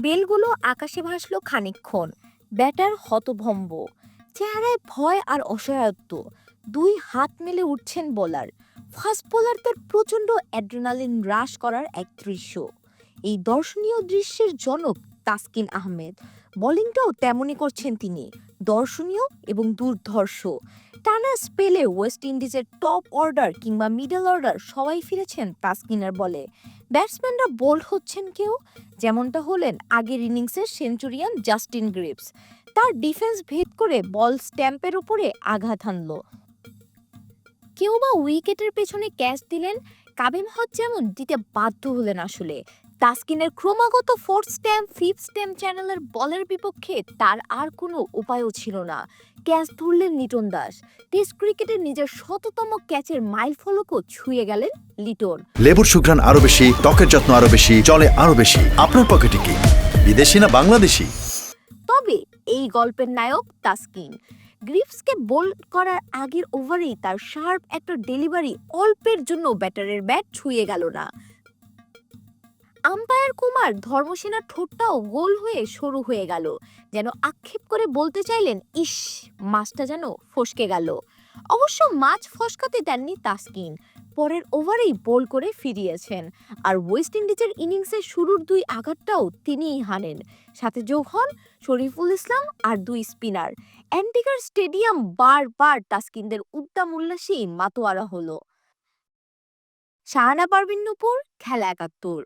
বেলগুলো আকাশে ভাসলো খানিক্ষণ ব্যাটার হতভম্ব। চেহারায় ভয় আর অসহায়ত্ব। দুই হাত মেলে উঠছেন বোলার। ফাস্ট বোলারদের প্রচণ্ড অ্যাড্রেনালিন হ্রাস করার এক দৃশ্য। এই দর্শনীয় দৃশ্যের জনক তাসকিন আহমেদ। বোলিংটাও তেমনই করছেন তিনি। দর্শনীয় এবং দুর্ধর্ষ। টানা স্পেলে ওয়েস্ট ইন্ডিজের টপ অর্ডার কিংবা মিডল অর্ডার সবাই ফিরেছেন তাসকিনের বলে। ব্যাটসম্যানরা বোল্ড হচ্ছেন কেউ? যেমনটা হলেন আগের ইনিংসের সেঞ্চুরিয়ান জাস্টিন গ্রিপস তার ডিফেন্স ভেদ করে বল স্ট্যাম্পের উপরে আঘাত হানল। কেউ বা উইকেটের পেছনে ক্যাচ দিলেন? কাবিম হজ যেমন দিতে বাধ্য হলেন আসলে। তাসকিনের ক্রমাগত ফোর্থ স্ট্যাম্প ফিফথ স্ট্যাম্প চ্যানেলের বলের বিপক্ষে তার আর কোনো উপায়ও ছিল না। ক্যাচ ধরলেন লিটন দাস। টেস্ট ক্রিকেটে নিজের শততম ক্যাচের মাইল ফলকও ছুঁয়ে গেলেন লিটন। লেবুর সুঘ্রাণ আরও বেশি ত্বকের যত্ন আরও বেশি চলে আরও বেশি। আপনার পকেটে কি? বিদেশি না বাংলাদেশি? তবে এই গল্পের নায়ক তাসকিন। গ্রিপসকে বোল্ড করার আগের ওভারেই তার শার্প একটা ডেলিভারি অল্পের জন্য ব্যাটারের ব্যাট ছুঁয়ে গেল না। আম্পায়ার কুমার ধর্মসেনার ঠোঁটটাও গোল হয়ে সরু হয়ে গেল। যেন আক্ষেপ করে বলতে চাইলেন, ইস, মাছটা যেন ফসকে গেল। অবশ্য মাছ ফসকাতে দেননি তাসকিন। পরের ওভারেই বোল করে ফিরিয়েছেন। আর ওয়েস্ট ইন্ডিজের ইনিংসের শুরুর দুই আঘাতটাও তিনিই হানেন। সাথে যোগ হন শরীফুল ইসলাম আর দুই স্পিনার। অ্যান্টিকার স্টেডিয়াম বারবার তাসকিনদের উদ্দাম উল্লাসেই মাতোয়ারা হলো। শাহানা পারভিন নুপুর, খেলা একাত্তর।